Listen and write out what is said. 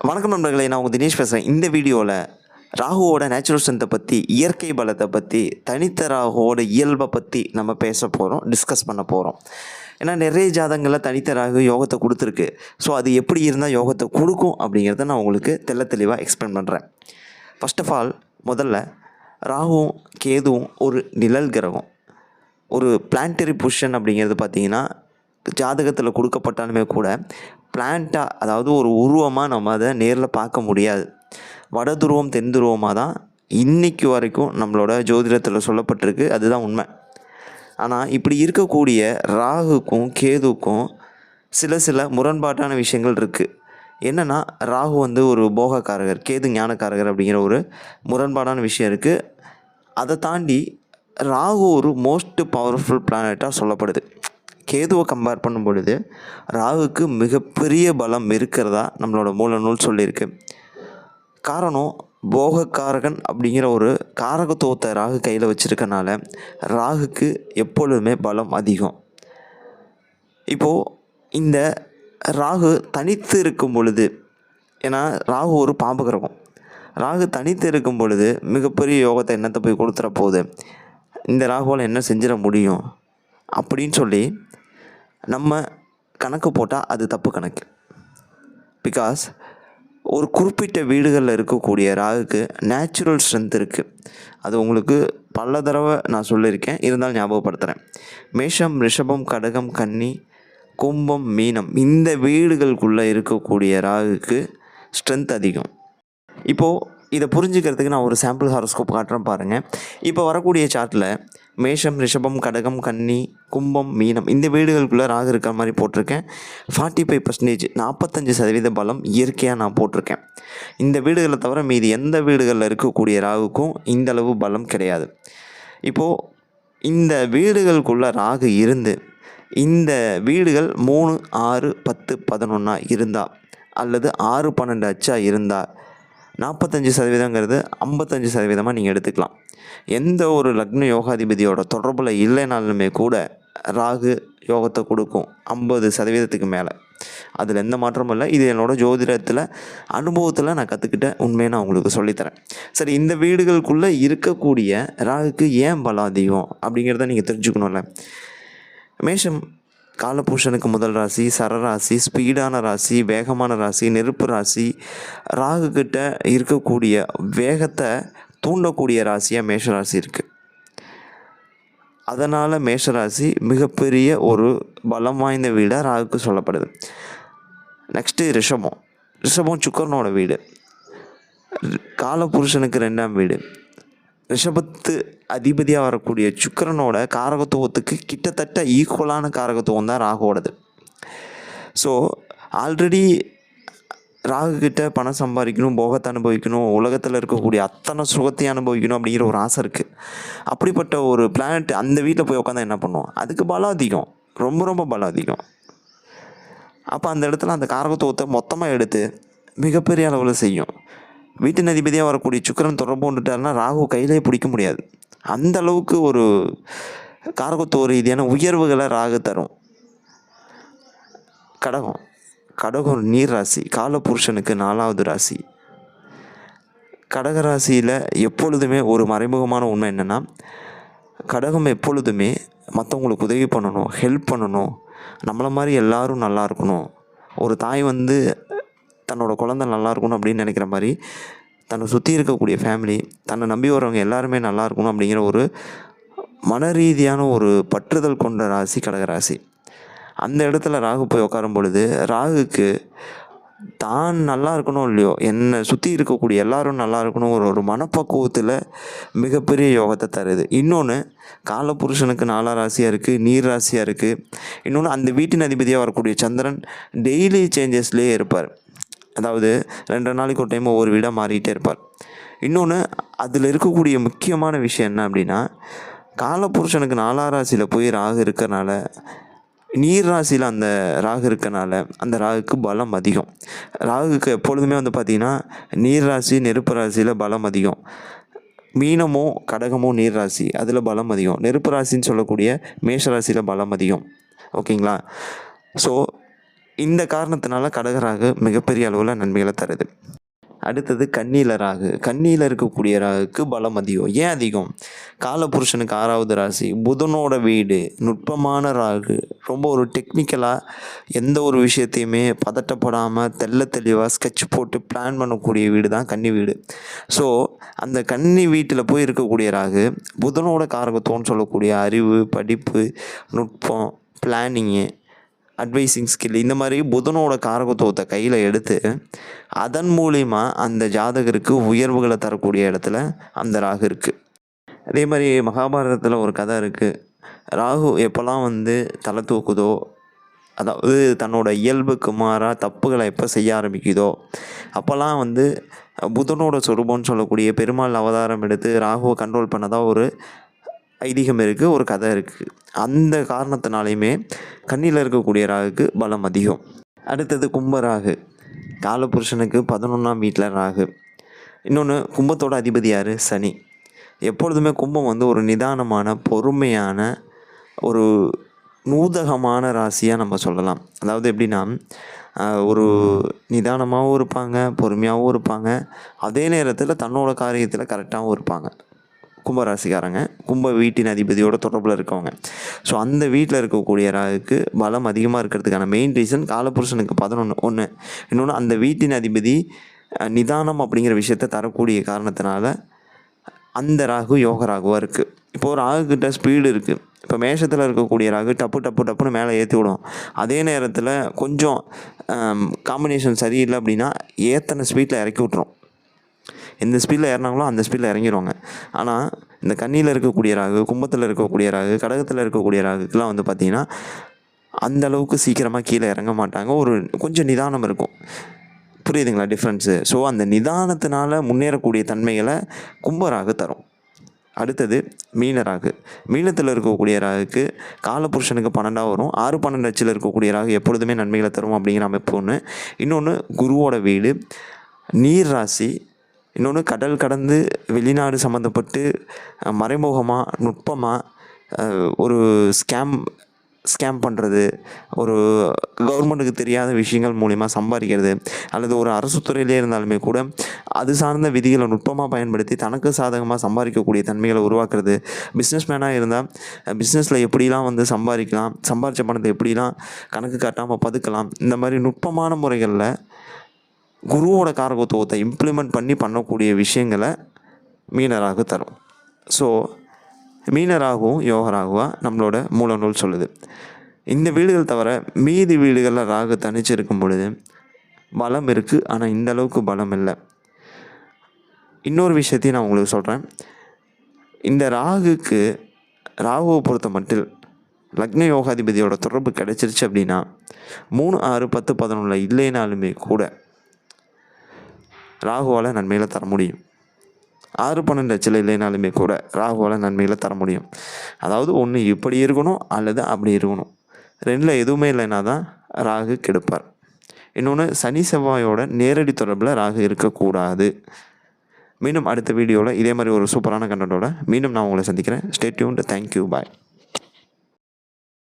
வணக்கம் நண்பர்களே நான் உங்கள் தினேஷ் பேசுகிறேன் இந்த வீடியோவில் ராகுவோட நேச்சுரல் ஸ்ட்ரென்த்தை பற்றி இயற்கை பலத்தை பற்றி தனித்த ராகுவோட இயல்பை பற்றி நம்ம பேச போகிறோம் டிஸ்கஸ் பண்ண போகிறோம் ஏன்னா நிறைய ஜாதகங்களில் தனித்த ராகு யோகத்தை கொடுத்துருக்கு. ஸோ அது எப்படி இருந்தால் யோகத்தை கொடுக்கும் அப்படிங்கிறத நான் உங்களுக்கு தெள்ள தெளிவாக எக்ஸ்பிளைன் பண்ணுறேன் ஃபர்ஸ்ட் ஆஃப் ஆல் முதல்ல ராகுவும் கேதுவும் ஒரு நிழல் கிரகம். ஒரு பிளான்டரி பொசிஷன் அப்படிங்கிறது பார்த்தீங்கன்னா ஜாதகத்தில் கொடுக்கப்பட்டாலுமே கூட பிளான்ட்டாக அதாவது ஒரு உருவமாக நம்ம அதை நேரில் பார்க்க முடியாது. வட துருவம் தென் துருவமாக தான் இன்னைக்கு வரைக்கும் நம்மளோட ஜோதிடத்தில் சொல்லப்பட்டிருக்கு. அதுதான் உண்மை. ஆனால் இப்படி இருக்கக்கூடிய ராகுக்கும் கேதுக்கும் சில சில முரண்பாட்டான விஷயங்கள் இருக்குது என்னென்னா ராகு வந்து ஒரு போகக்காரகர் கேது ஞானக்காரகர் அப்படிங்கிற ஒரு முரண்பாடான விஷயம் இருக்குது அதை தாண்டி ராகு ஒரு மோஸ்ட் பவர்ஃபுல் பிளானட்டாக சொல்லப்படுது. கேதுவை கம்பேர் பண்ணும் பொழுது ராகுக்கு மிகப்பெரிய பலம் இருக்கிறதா நம்மளோட மூல நூல் சொல்லியிருக்கு. காரணம் போகக்காரகன் அப்படிங்கிற ஒரு காரகத்துவத்தை ராகு கையில் வச்சுருக்கனால ராகுக்கு எப்பொழுதுமே பலம் அதிகம். இப்போது இந்த ராகு தனித்து இருக்கும் பொழுது ஏன்னா ராகு ஒரு பாம்பு கிரகம். ராகு தனித்து இருக்கும் பொழுது மிகப்பெரிய யோகத்தை என்னத்தை போய் கொடுத்துற போகுது? இந்த ராகுவால் என்ன செஞ்சிட முடியும்? அப்படின்னு சொல்லி நம்ம கணக்கு போட்டால் அது தப்பு கணக்கு. பிகாஸ் ஒரு குறிப்பிட்ட வீடுகளில் இருக்கக்கூடிய ராகுக்கு நேச்சுரல் ஸ்ட்ரென்த் இருக்குது அது உங்களுக்கு பல தடவை நான் சொல்லியிருக்கேன். இருந்தாலும் ஞாபகப்படுத்துகிறேன் மேஷம் ரிஷபம் கடகம் கன்னி கும்பம் மீனம் இந்த வீடுகளுக்குள்ளே இருக்கக்கூடிய ராகுக்கு ஸ்ட்ரென்த் அதிகம். இப்போது இதை புரிஞ்சுக்கிறதுக்கு நான் ஒரு சாம்பிள் ஹாரோஸ்கோப் காட்டுறேன் பாருங்கள் இப்போ வரக்கூடிய சார்ட்டில் மேஷம் ரிஷபம் கடகம் கன்னி கும்பம் மீனம். இந்த வீடுகளுக்குள்ளே ராகு இருக்கிற மாதிரி போட்டிருக்கேன். ஃபார்ட்டி ஃபைவ் பர்சன்டேஜ் நாற்பத்தஞ்சு சதவீத பலம் இயற்கையாக நான் போட்டிருக்கேன். இந்த வீடுகளை தவிர மீதி எந்த வீடுகளில் இருக்கக்கூடிய ராகுக்கும் இந்த அளவு பலம் கிடையாது. இப்போது இந்த வீடுகளுக்குள்ளே ராகு இருந்து இந்த வீடுகள் மூணு ஆறு பத்து பதினொன்றா இருந்தால் அல்லது ஆறு பன்னெண்டு அச்சா இருந்தால் நாற்பத்தஞ்சு சதவீதங்கிறது ஐம்பத்தஞ்சு சதவீதமாக நீங்கள் எடுத்துக்கலாம். எந்த ஒரு லக்ன யோகாதிபதியோட தொடர்பில் இல்லைனாலுமே கூட ராகு யோகத்தை கொடுக்கும் ஐம்பது சதவீதத்துக்கு மேலே. அதில் எந்த மாற்றமும் இல்லை. இது என்னோடய ஜோதிடத்தில் அனுபவத்தில் நான் கற்றுக்கிட்டேன் உண்மையை நான் உங்களுக்கு சொல்லித்தரேன். சரி இந்த வீடுகளுக்குள்ளே இருக்கக்கூடிய ராகுக்கு ஏன் பலம் அதிகம் அப்படிங்கிறத நீங்கள் தெரிஞ்சுக்கணும்ல. மேஷம் காலபூஷனுக்கு முதல் ராசி சரராசி ஸ்பீடான ராசி வேகமான ராசி நெருப்பு ராசி ராகு கிட்ட இருக்கக்கூடிய வேகத்தை தூண்டக்கூடிய ராசியாக மேஷராசி இருக்குது அதனால் மேஷராசி மிகப்பெரிய ஒரு பலம் வாய்ந்த வீடாக ராகுக்கு சொல்லப்படுது. நெக்ஸ்ட்டு ரிஷபம். ரிஷபம் சுக்கரனோட வீடு. காலபுருஷனுக்கு ரெண்டாம் வீடு. ரிஷபத்து அதிபதியாக வரக்கூடிய சுக்கரனோட காரகத்துவத்துக்கு கிட்டத்தட்ட ஈக்குவலான காரகத்துவம் தான் ராகுவோடது. ஸோ ஆல்ரெடி ராகு பணம் சம்பாதிக்கணும் போகத்தை அனுபவிக்கணும் உலகத்தில் இருக்கக்கூடிய அத்தனை சுகத்தையும் அனுபவிக்கணும் அப்படிங்கிற ஒரு ஆசை இருக்குது அப்படிப்பட்ட ஒரு பிளானட் அந்த வீட்டில் போய் உட்காந்தா என்ன பண்ணுவோம் அதுக்கு பலம் அதிகம். ரொம்ப ரொம்ப பலம் அதிகம். அப்போ அந்த இடத்துல அந்த காரகத்துவத்தை மொத்தமாக எடுத்து மிகப்பெரிய அளவில் செய்யும். வீட்டின் அதிபதியாக வரக்கூடிய சுக்கிரன் தொடர்பு கொண்டுட்டாருன்னா ராகு கையிலே பிடிக்க முடியாது. அந்த அளவுக்கு ஒரு காரகத்துவ ரீதியான உயர்வுகளை ராகு தரும். கடகம். கடகம் நீர் ராசி. காலபுருஷனுக்கு நாலாவது ராசி. கடக ராசியில் எப்பொழுதுமே ஒரு மறைமுகமான உண்மை என்னென்னா கடகம் எப்பொழுதுமே மற்றவங்களுக்கு உதவி பண்ணணும் ஹெல்ப் பண்ணணும். நம்மளை மாதிரி எல்லோரும் நல்லா இருக்கணும். ஒரு தாய் வந்து தன்னோட குழந்தை நல்லா இருக்கணும் அப்படின்னு நினைக்கிற மாதிரி தன்னை சுற்றி இருக்கக்கூடிய ஃபேமிலி தன்னை நம்பி வரவங்க எல்லாருமே நல்லா இருக்கணும் அப்படிங்கிற ஒரு மன ரீதியான ஒரு பற்றுதல் கொண்ட ராசி கடகராசி அந்த இடத்துல ராகு போய் உட்காரும் பொழுது ராகுக்கு தான் நல்லா இருக்கணும் இல்லையோ என்னை சுற்றி இருக்கக்கூடிய எல்லாரும் நல்லா இருக்கணும் ஒரு ஒரு மனப்பக்குவத்தில் மிகப்பெரிய யோகத்தை தருது. இன்னொன்று காலபுருஷனுக்கு நாலாம் ராசியாக இருக்குது நீர் ராசியாக இருக்குது இன்னொன்று அந்த வீட்டின் அதிபதியாக வரக்கூடிய சந்திரன் டெய்லி சேஞ்சஸ்லேயே இருப்பார். அதாவது ரெண்டு நாளைக்கு ஒரு டைம் ஒவ்வொரு வீடாக மாறிக்கிட்டே இருப்பார். இன்னொன்று அதில் இருக்கக்கூடிய முக்கியமான விஷயம் என்ன அப்படின்னா காலபுருஷனுக்கு நாலாம் ராசியில் போய் ராகு இருக்கிறனால நீர் ராசியில் அந்த ராகு இருக்கனால அந்த ராகுக்கு பலம் அதிகம். ராகுக்கு எப்பொழுதுமே வந்து பார்த்திங்கன்னா நீர் ராசி நெருப்பு ராசியில் பலம் அதிகம். மீனமோ கடகமோ நீர் ராசி அதில் பலம் அதிகம். நெருப்பு ராசின்னு சொல்லக்கூடிய மேஷ ராசியில் பலம் அதிகம். ஓகேங்களா? ஸோ இந்த காரணத்தினால கடகராகு மிகப்பெரிய அளவில் நன்மைகளை தருது. அடுத்தது கன்னியில் ராகு. கண்ணியில் இருக்கக்கூடிய ராகுக்கு பலம் அதிகம். ஏன் அதிகம்? காலபுருஷனுக்கு ஆறாவது ராசி. புதனோட வீடு. நுட்பமான ராகு. ரொம்ப ஒரு டெக்னிக்கலாக எந்த ஒரு விஷயத்தையுமே பதட்டப்படாமல் தெள்ள தெளிவாக ஸ்கெட்ச் போட்டு பிளான் பண்ணக்கூடிய வீடு தான் கன்னி வீடு. ஸோ அந்த கன்னி வீட்டில் போய் இருக்கக்கூடிய ராகு புதனோட காரகத்தோன்னு சொல்லக்கூடிய அறிவு படிப்பு நுட்பம் பிளானிங்கு அட்வைசிங் ஸ்கில் இந்த மாதிரி புதனோட காரகத்துவத்தை கையில் எடுத்து அதன் மூலிமா அந்த ஜாதகருக்கு உயர்வுகளை தரக்கூடிய இடத்துல அந்த ராகு இருக்குது அதே மாதிரி மகாபாரதத்தில் ஒரு கதை இருக்குது ராகு எப்போல்லாம் வந்து தலை தூக்குதோ அதாவது தன்னோட இயல்புக்கு மாறாக தப்புகளை எப்போ செய்ய ஆரம்பிக்குதோ அப்போல்லாம் வந்து புதனோட சொரூபம்னு சொல்லக்கூடிய பெருமாள் அவதாரம் எடுத்து ராகுவை கண்ட்ரோல் பண்ணதாக ஒரு ஐதீகம் இருக்குது ஒரு கதை இருக்குது அந்த காரணத்தினாலையுமே கண்ணியில் இருக்கக்கூடிய ராகுக்கு பலம் அதிகம். அடுத்தது கும்பராகு காலபுருஷனுக்கு பதினொன்றாம் வீட்டில் ராகு. இன்னொன்று கும்பத்தோட அதிபதி யார்? சனி. எப்பொழுதுமே கும்பம் வந்து ஒரு நிதானமான பொறுமையான ஒரு நூதகமான ராசியாக நம்ம சொல்லலாம். அதாவது எப்படின்னா ஒரு நிதானமாகவும் இருப்பாங்க பொறுமையாகவும் இருப்பாங்க. அதே நேரத்தில் தன்னோட காரியத்தில் கரெக்டாகவும் இருப்பாங்க. கும்பராசிக்காரங்க. கும்ப வீட்டின் அதிபதியோட தொடர்பில் இருக்கவங்க. ஸோ அந்த வீட்டில் இருக்கக்கூடிய ராகுக்கு பலம் அதிகமாக இருக்கிறதுக்கான மெயின் ரீசன் காலபுருஷனுக்கு பதினொன்று ஒன்று இன்னொன்று அந்த வீட்டின் அதிபதி நிதானம் அப்படிங்கிற விஷயத்தை தரக்கூடிய காரணத்தினால அந்த ராகு யோக ராகுவாக இருக்குது இப்போது ராகுக்கிட்ட ஸ்பீடு இருக்குது இப்போ மேஷத்தில் இருக்கக்கூடிய ராகு டப்பு டப்பு டப்புன்னு மேலே ஏற்றி விடும். அதே நேரத்தில் கொஞ்சம் காம்பினேஷன் சரியில்லை அப்படின்னா ஏத்தனை ஸ்பீட்டில் இறக்கி விட்ரும் எந்த ஸ்பீடில் ஏறினாங்களோ அந்த ஸ்பீடில் இறங்கிடுவாங்க ஆனால் இந்த கண்ணியில் இருக்கக்கூடிய ராகு கும்பத்தில் இருக்கக்கூடிய ராகு கடகத்தில் இருக்கக்கூடிய ராகுக்கெலாம் வந்து பார்த்திங்கன்னா அந்த அளவுக்கு சீக்கிரமாக கீழே இறங்க மாட்டாங்க. ஒரு கொஞ்சம் நிதானம் இருக்கும். புரியுதுங்களா டிஃப்ரென்ஸு ஸோ அந்த நிதானத்தினால முன்னேறக்கூடிய தன்மைகளை கும்பராகு தரும். அடுத்தது மீனராகு மீனத்தில் இருக்கக்கூடிய ராகுக்கு காலபுருஷனுக்கு பன்னெண்டாக வரும். ஆறு பன்னெண்டு அச்சில் இருக்கக்கூடிய ராகு எப்பொழுதுமே நன்மைகளை தரும் அப்படிங்கிற அமைப்பு ஒன்று இன்னொன்று குருவோட வீடு நீர் ராசி இன்னொன்று கடல் கடந்து வெளிநாடு சம்மந்தப்பட்டு மறைமுகமாக நுட்பமாக ஒரு ஸ்கேம் ஸ்கேம் பண்ணுறது ஒரு கவர்மெண்ட்டுக்கு தெரியாத விஷயங்கள் மூலிமா சம்பாதிக்கிறது அல்லது ஒரு அரசு துறையிலே இருந்தாலுமே கூட அது சார்ந்த விதிகளை நுட்பமாக பயன்படுத்தி தனக்கு சாதகமாக சம்பாதிக்கக்கூடிய தன்மைகளை உருவாக்குறது. பிஸ்னஸ் மேனாக இருந்தால் பிஸ்னஸில் எப்படிலாம் வந்து சம்பாதிக்கலாம் சம்பாதிச்ச பணத்தை எப்படிலாம் கணக்கு காட்டாமல் பதுக்கலாம் இந்த மாதிரி நுட்பமான முறைகளில் குருவோட காரகத்துவத்தை இம்ப்ளிமெண்ட் பண்ணி பண்ணக்கூடிய விஷயங்களை மீனராகு தரும். ஸோ மீனராகவும் யோகராகுவா நம்மளோட மூல நூல் சொல்லுது. இந்த வீடுகள் தவிர மீதி வீடுகளில் ராகு தனிச்சு இருக்கும் பொழுது பலம் இருக்குது ஆனால் இந்த அளவுக்கு பலம் இல்லை. இன்னொரு விஷயத்தையும் நான் உங்களுக்கு சொல்கிறேன் இந்த ராகுக்கு ராகுவை பொறுத்த மட்டில் லக்ன யோகாதிபதியோட தொடர்பு கிடைச்சிருச்சு அப்படின்னா மூணு ஆறு பத்து பதினொன்றில் இல்லைனாலுமே கூட ராகுவால் நன்மைகளை தர முடியும். ஆறு பன்னெண்டு லட்சம் இல்லைனாலுமே கூட ராகுவால் நன்மைகளை தர முடியும். அதாவது ஒன்று இப்படி இருக்கணும் அல்லது அப்படி இருக்கணும். ரெண்டில் எதுவுமே இல்லைன்னா தான் ராகு கெடுப்பார். இன்னொன்று சனி செவ்வாயோட நேரடி தொடர்பில் ராகு இருக்கக்கூடாது. மீண்டும் அடுத்த வீடியோவில் இதே மாதிரி ஒரு சூப்பரான கண்டென்ட்டோட மீண்டும் நான் உங்களை சந்திக்கிறேன். Stay tuned thank you bye